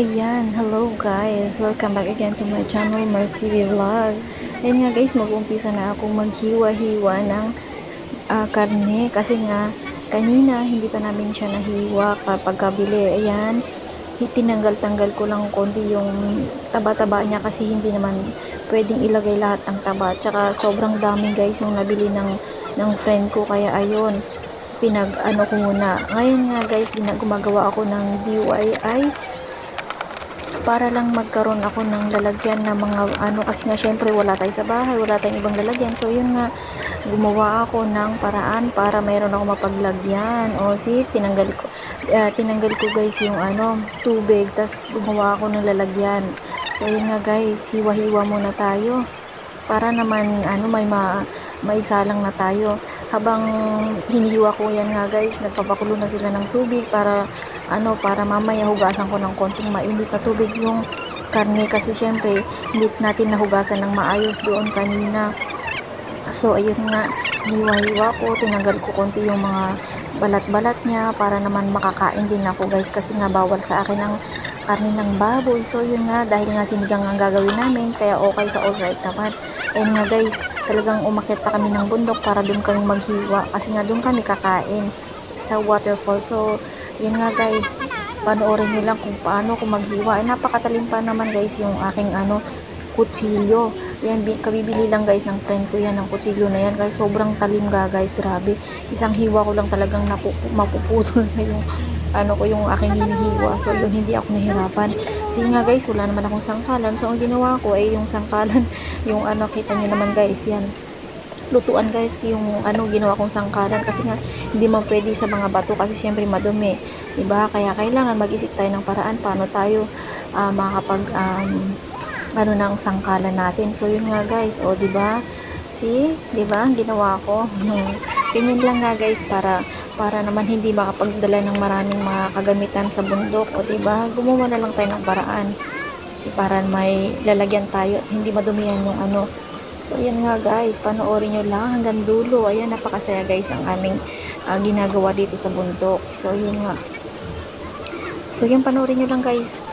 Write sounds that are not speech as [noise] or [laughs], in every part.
Ayan, hello guys. Welcome back again to my channel, Mars TV Vlog. Ayan nga guys, mag-umpisa na akong maghiwa-hiwa ng ah, karne kasi nga kanina hindi pa namin siya nahiwa kapag kabili. Ayan, tinanggal-tanggal ko lang konti yung taba-taba niya kasi hindi naman pwedeng ilagay lahat ng taba. Tsaka sobrang dami guys yung nabili ng, ng friend ko kaya ayun, pinag ano ko muna. Ngayon nga guys, gumagawa ako ng DIY para lang magkaroon ako ng lalagyan na mga ano kasi nga syempre wala tayo sa bahay, wala tayong ibang lalagyan. So yun nga gumawa ako ng paraan para mayroon ako mapaglagyan. O si tinanggal ko ah, tinanggal ko guys yung ano tubig tas gumawa ako ng lalagyan. So yun nga guys, hiwa-hiwa muna tayo para naman ano may ma maisalang na tayo. Habang hinihiwa ko yan nga guys, nagpapakulo na sila ng tubig para ano para mamaya hugasan ko ng konting mainit na tubig. Yung karne kasi syempre hindi natin nahugasan ng maayos doon kanina. So ayun nga hiwa-hiwa ko tinanggal ko konti yung mga balat-balat niya para naman makakain din ako guys kasi nga bawal sa akin ang karne ng baboy. So yun nga dahil nga sinigang ang gagawin namin kaya okay sa alright naman. Ayun nga guys talagang umakyat pa kami ng bundok para doon kami maghiwa. Kasi nga doon kami kakain sa waterfall. So yan nga guys panoorin nyo lang kung paano ko maghiwa. Ay napakatalim pa naman guys yung aking ano kutsilyo. Yan bi- kabibili lang guys ng friend ko yan ng kutsilyo na yan. Guys sobrang talim ga guys grabe. Isang hiwa ko lang talagang mapuputol [laughs] na yung ano ko yung aking hinihiwa. so yun hindi ako nahirapan. Sige nga guys wala naman akong sangkalan. So ang ginawa ko ay yung sangkalan [laughs] yung ano kita nyo naman guys yan. Lutuan guys yung ano ginawa kong sangkalan. Kasi nga hindi man pwede sa mga bato kasi syempre madumi. Diba? Kaya kailangan mag-isip tayo ng paraan paano tayo ah, makakapag um, ano ng sangkalan natin. So yun nga guys o diba? See? Diba? Ang ginawa ko? Hmm. ganyan lang nga guys para para naman hindi makapagdala ng maraming mga kagamitan sa bundok o diba gumawa na lang tayo ng paraan kasi para may lalagyan tayo hindi madumihan yung ano So, ayan nga guys, panoorin nyo lang hanggang dulo. Ayan, napakasaya guys ang aming ah, ginagawa dito sa bundok. So, yun nga. So, yan, panoorin nyo lang guys.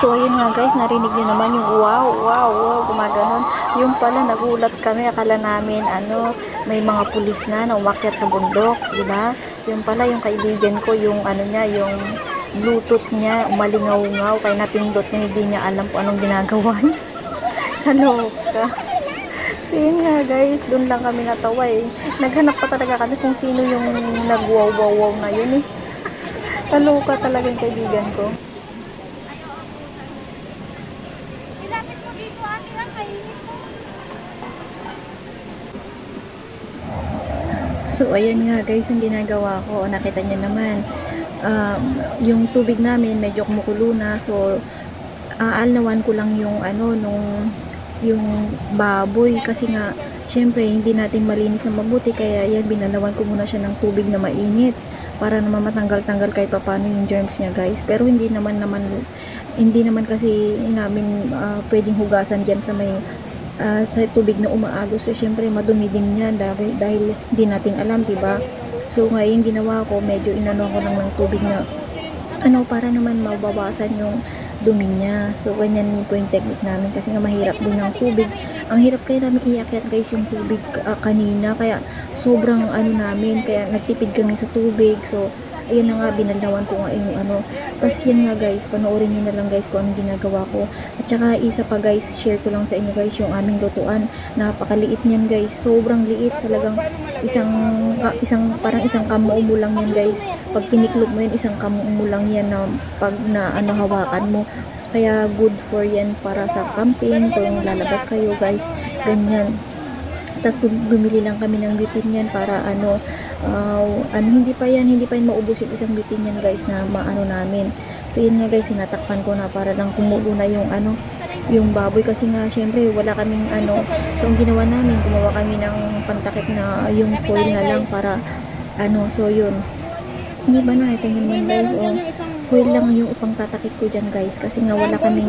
So, ayun nga guys, narinig nyo naman yung wow, wow, wow, gumaganon. Yung pala, nagulat kami, akala namin, ano, may mga pulis na na umakyat sa bundok, di ba? Yung pala, yung kaibigan ko, yung ano niya, yung bluetooth niya, umalingaw-ngaw, kaya napindot niya, hindi niya alam kung anong ginagawa niya. [laughs] Kaloka. So, yun nga guys, doon lang kami natawa eh. Naghanap pa talaga kami kung sino yung nag-wow-wow-wow na yun eh. [laughs] Kaloka talaga yung kaibigan ko. Ilapit mo dito ate ang kainit mo. So, ayan nga guys, ang ginagawa ko. Nakita niyo naman, um, yung tubig namin medyo kumukulo na. So, aalnawan ko lang yung ano, nung yung baboy kasi nga syempre hindi natin malinis na mabuti kaya yan binalawan ko muna siya ng tubig na mainit para naman matanggal-tanggal kahit paano yung germs niya guys pero hindi naman naman hindi naman kasi namin ah, pwedeng hugasan dyan sa may ah, sa tubig na umaagos eh syempre madumi din yan dahil, dahil hindi natin alam diba so ngayon ginawa ko medyo inano ko lang ng tubig na ano para naman mabawasan yung dumi niya. So ganyan din po yung technique namin kasi nga mahirap din ng tubig. Ang hirap kaya namin iakyat guys yung tubig ah, kanina. Kaya sobrang ano namin kaya nagtipid kami sa tubig. So ayun na nga binalawan ko nga yung ano. Tapos yan nga guys panoorin nyo na lang guys kung anong ginagawa ko. At saka isa pa guys share ko lang sa inyo guys yung aming lutuan. Napakaliit niyan guys. Sobrang liit. Talagang isang ka- isang parang isang kamuo mo lang yan guys. Pag piniklop mo yan isang kamuo mo lang yan na pag na ano hawakan mo. Kaya good for yan para sa camping kung lalabas kayo guys. Ganyan. Tapos bum- bumili lang kami ng bitin yan para ano ah, ano hindi pa yan hindi pa yan maubos yung isang bitin yan guys na maano namin. So yun nga guys tinatakpan ko na para lang tumulo na yung ano yung baboy. Kasi nga syempre wala kaming ano so ang ginawa namin gumawa kami ng pantakip na yung foil na lang para ano, so yun. Hindi ba nakita nyo naman guys, oh, foil lang yung upang tatakip ko dyan guys, kasi nga wala kaming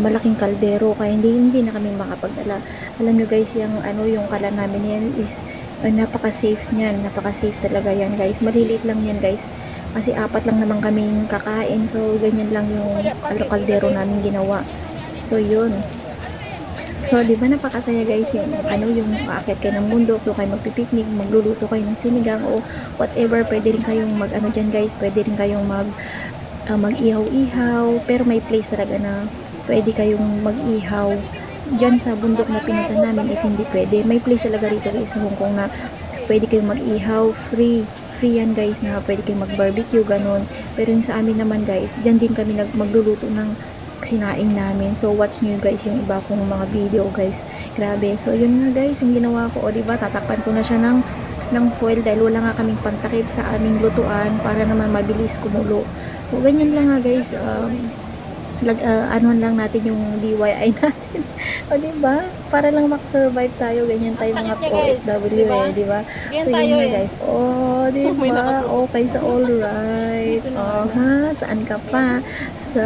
malaking kaldero, kaya hindi, hindi na kami makapagdala. Alam nyo guys, yung ano, yung kala namin yan is, uh, napaka-safe niyan, napaka-safe talaga yan guys. Maliliit lang yan guys, kasi apat lang naman kaming kakain, so ganyan lang yung kaldero namin ginawa. So yun. So, di ba napakasaya guys yung ano yung aakit kayo ng bundok, doon kayo magpipiknik, magluluto kayo ng sinigang o whatever, pwede rin kayong mag ano dyan guys, pwede rin kayong mag ah, mag-ihaw-ihaw, pero may place talaga na pwede kayong mag-ihaw. Dyan sa bundok na pinunta namin is hindi pwede. May place talaga rito guys sa Hong Kong na pwede kayong mag-ihaw, free. Free yan guys na pwede kayong mag-barbecue, ganun. Pero yung sa amin naman guys, dyan din kami magluluto ng sinaing namin. So, watch nyo guys yung iba kong mga video guys. Grabe. So, yun nga guys, yung ginawa ko. O, diba, tatakpan ko na siya ng, ng foil dahil wala nga kaming pantakip sa aming lutuan para naman mabilis kumulo. So, ganyan lang nga guys. Um, lag, ah, ano lang natin yung DIY [laughs] natin. o, diba? Para lang mak-survive tayo. Ganyan tayo mga. OFW eh, diba? Ganyan so, yun nga eh. guys. Oh? [laughs] May nakatutok. Okay, so alright. Oh, ha? Saan ka pa? So,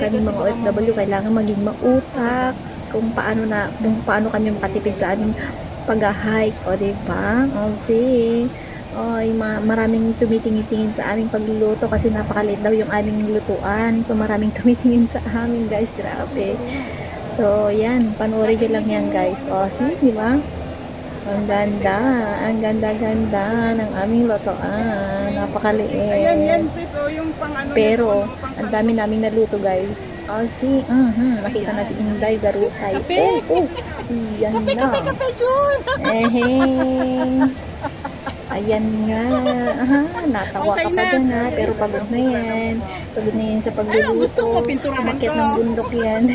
kami mga OFW, kailangan maging mautak kung paano na, kung paano kami makatipid sa aming pag-hike. O, diba? O, see? Oy, ma maraming tumitingin-tingin sa aming pagluluto kasi napakaliit daw yung aming lutuan. So, maraming [laughs] tumitingin sa amin, guys. Grabe. So, yan. Panoorin nyo lang yan, guys. O, see? Di ba? Ang ganda. Ang ganda-ganda ng aming lutuan. Napakaliit. Ayan, yan sis, o yung pang ano. Pero, ang dami naming naluto, guys. Oh, see? Mhm. Nakita na si Inday Garutay. Oh, oh. Yan Kape, na. kape, kape, Jun! [laughs] Ehe. Ayan nga. Aha, natawa ka pa na. dyan ha. Pero pagod na yan. Pagod na yan sa pagluluto. Ano, gusto mo, pinturahan ko. ng bundok yan. [laughs]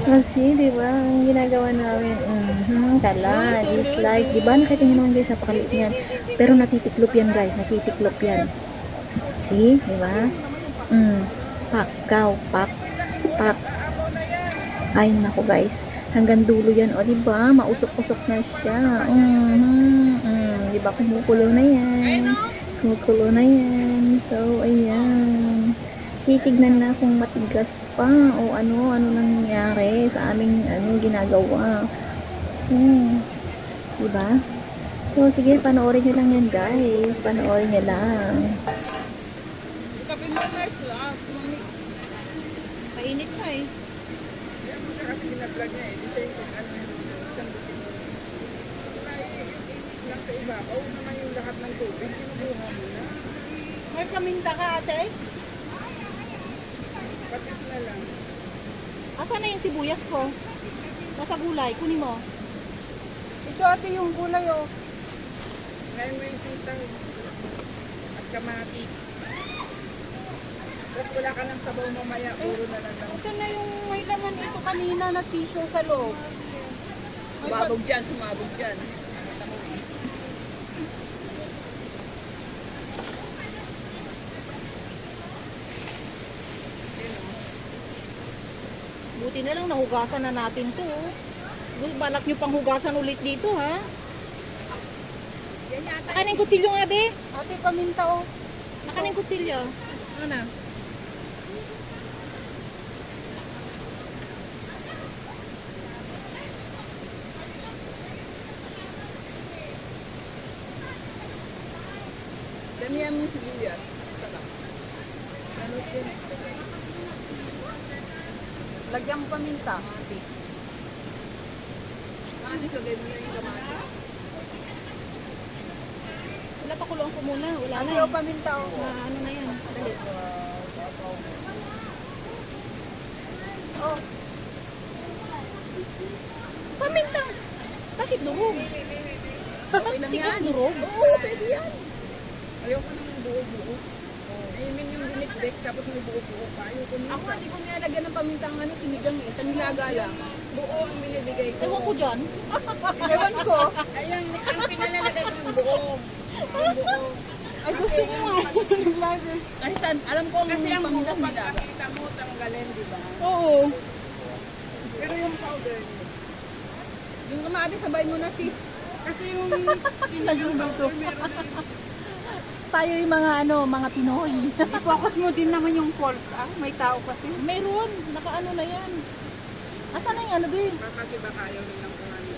Kasi, di ba, ang ginagawa namin, mhm, kalan, is like, di ba, nakita nyo naman guys, napakaliit yan. Pero natitiklop yan guys, natitiklop yan. See, di ba? Mm, pak, kaw, pak, pak. Ay, nako guys, hanggang dulo yan, o di ba, mausok-usok na siya. Mhm, mm, di ba, kumukulo na yan. Kumukulo na yan. So, ayan titignan na kung matigas pa o ano ano nangyari sa aming ano ginagawa. Hmm. Diba? So, sige, panoorin nyo lang yan, guys. Panoorin nyo lang. Kape mo, nurse, ah, sumamig. Mainit pa eh. Ginaplag niya eh. Di siya yung ano yung isang butin. Lang sa ibabaw naman yung lahat ng tubig. Kinukuha mo na. May paminta ka ate? Patis na lang. Asa na yung sibuyas ko? Nasa gulay, kunin mo. Ito ate yung gulay oh. Ngayon may sintang at kamati. Tapos wala ka ng sabaw mamaya, puro na lang lang. Asa na yung may laman ito kanina na tissue sa loob? Sumabog dyan, sumabog dyan. Buti na lang nahugasan na natin to. oh. Balak nyo pang hugasan ulit dito ha. Nakaning kutsilyo nga be. Ate, paminta oh. Nakaning kutsilyo. Ano na? Mo yung sibuyas. Sarap. Ano? Lagyan mo paminta. Matis. Matis, lagay mo na yung kamatis. Wala pa kulong ko muna. Wala na. Ano paminta oh. Na, ano na yan. Dali. Oh, Paminta. Bakit durog? Sige, yan. durog. Oo, pwede yan. Ayoko naman buo-buo. I mean yung dinikdik, tapos may buo-buo pa. Ayoko naman. Ako hindi ko nilalagyan ng pamintang ano, sinigang eh. Sa nilaga lang. Buo ang binibigay ko. Ewan ko dyan. [laughs] Ewan ko. Ayan, ang pinalalagay ko yung buo. Yung buo. Ay, gusto ko nga. Kasi san, alam ko ang Kasi ang buo pag nakita mo, tanggalin, di ba? Oo. Pero yung powder niya. Yung kamati, sabay mo na sis. Kasi yung sinigang to, meron na yung Tayo yung mga ano, mga Pinoy. I-focus mo din naman yung falls, ah. May tao kasi. Meron, nakaano na yan. Asan na yung ano, Be? Kasi baka ayaw nilang kung ano.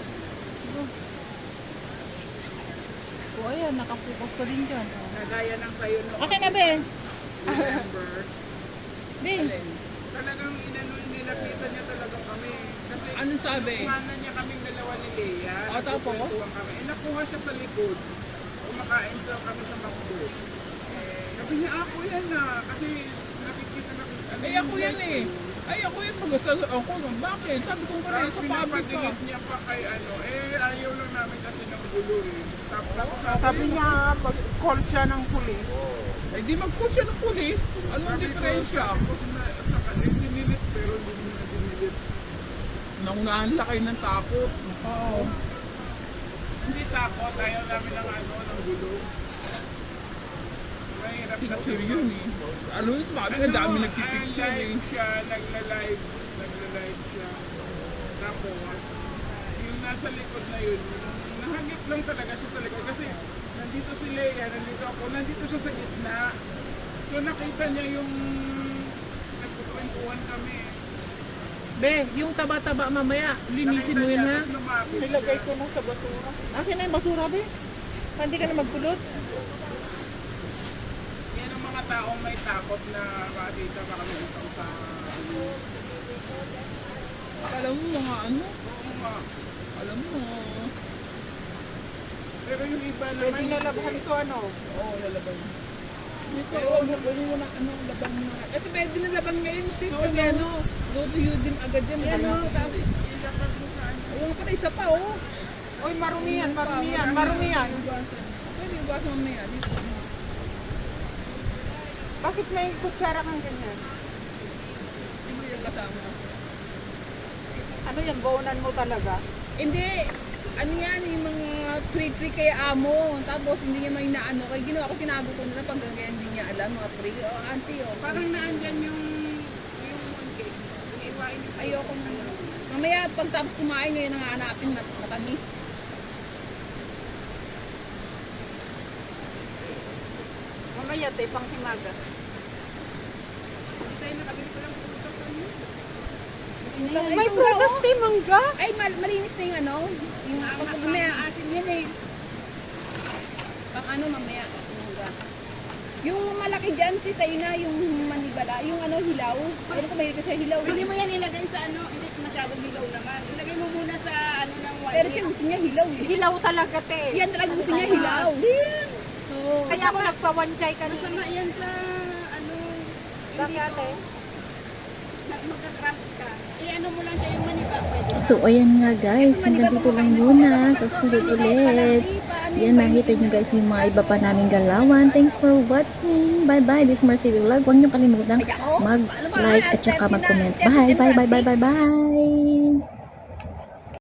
O ayan, nakapokus ka din dyan. Oh. Kagaya ng sayo no Okay na, Be. November. Be, Talagang inano nilapitan niya talaga kami. Kasi Anong sabi? kuhanan niya kaming dalawa ni Lea. Ah, tapos? Kami. Eh, nakuha siya sa likod. Kumakain siya kami sa McDo. Eh, sabi niya, ako yan na. Kasi nakikita na ano Eh ako yan eh. Ay ako yung pag ako nun. Bakit? Sabi ko pa rin Tapos sa public ka. pinapadingit niya pa kay ano, eh ayaw lang namin kasi ng gulo eh. Tapos, tapos Sabi niya, pag-call siya ng pulis. Eh di mag-call siya ng pulis. Anong diferensya? Tapos na sa kanya, dinilit pero hindi mo na dinilit. Naunahan lang kayo ng takot. Oo. Hindi takot, ayaw namin ng ano, ng Picture yun eh. Ano yung sabi nga dami nagpipicture eh. live siya, nagla-live, nagla-live siya. Tapos, yung nasa likod na yun, nahagip lang talaga siya sa likod. Kasi nandito si Leia, nandito ako, nandito siya sa gitna. So nakita niya yung nagkukwentuhan kami. Be, yung taba-taba mamaya, linisin mo yun ha. Nilagay ko na sa basura. Akin na yung basura, Be. Hindi ka na magpulot. Yan ang mga taong may takot na baka may isang sa... Alam mo mga ano? Oo nga. Alam mo. Pero yung iba Pwede naman, nalabhan ko ano. Oo, lalaban. Ito, huwag mo pwede mo na ano, labang mo na. Kasi pwede na labang ngayon sis. Kasi ano, go to you din agad yan. Yan o. Tapos, ilapag mo sa ano. Ayun pa isa pa oh. Oy, marumi yan, marumi yan, marumi yan. Pwede yung bukas mamaya dito. Bakit may kutsara kang ganyan? Hindi yung kasama. Ano yan, baunan mo talaga? Hindi. Ano yan, yung mga free-free kay amo. Tapos hindi niya may naano. Kaya ginawa ko, tinago ko na lang pag kaya hindi niya alam. Mga free. O, auntie, oh. Parang naandyan yung yung mooncake. Ayoko na. Mamaya, pag tapos kumain, ngayon ang hanapin, mat matamis. Mamaya, tay, pang himaga. tayo nakabili ko lang. Ay, May prutas, tay, mangga. Ay, mal malinis na yung ano. Yung pag mamaya, asin yan eh. Pang ano, mamaya. Mungga. Yung malaki dyan, si sa'yo na, yung manibala, yung ano, hilaw. Ano ko mahilig ka sa hilaw. Hindi mo yan ilagay sa ano, hindi masyadong hilaw naman. Ilagay mo muna sa ano ng one Pero siya gusto niya hilaw eh. Hilaw talaga, te. Yan talaga gusto niya hilaw. Oo. Kaya ako nagpa-one-jay ka Masama yan sa ano, Bakit, ate? na- magka-cramps ka. Eh ano mo lang siya yung maniba. So, ayan nga guys, hanggang dito lang muna. Sa sulit ulit. Yan, nakita nyo guys yung mga iba pa naming galawan. Thanks for watching. Bye-bye. This is Mercy Vlog. Huwag nyo kalimutan mag-like at saka mag-comment. Bye, bye, bye, bye, bye, bye.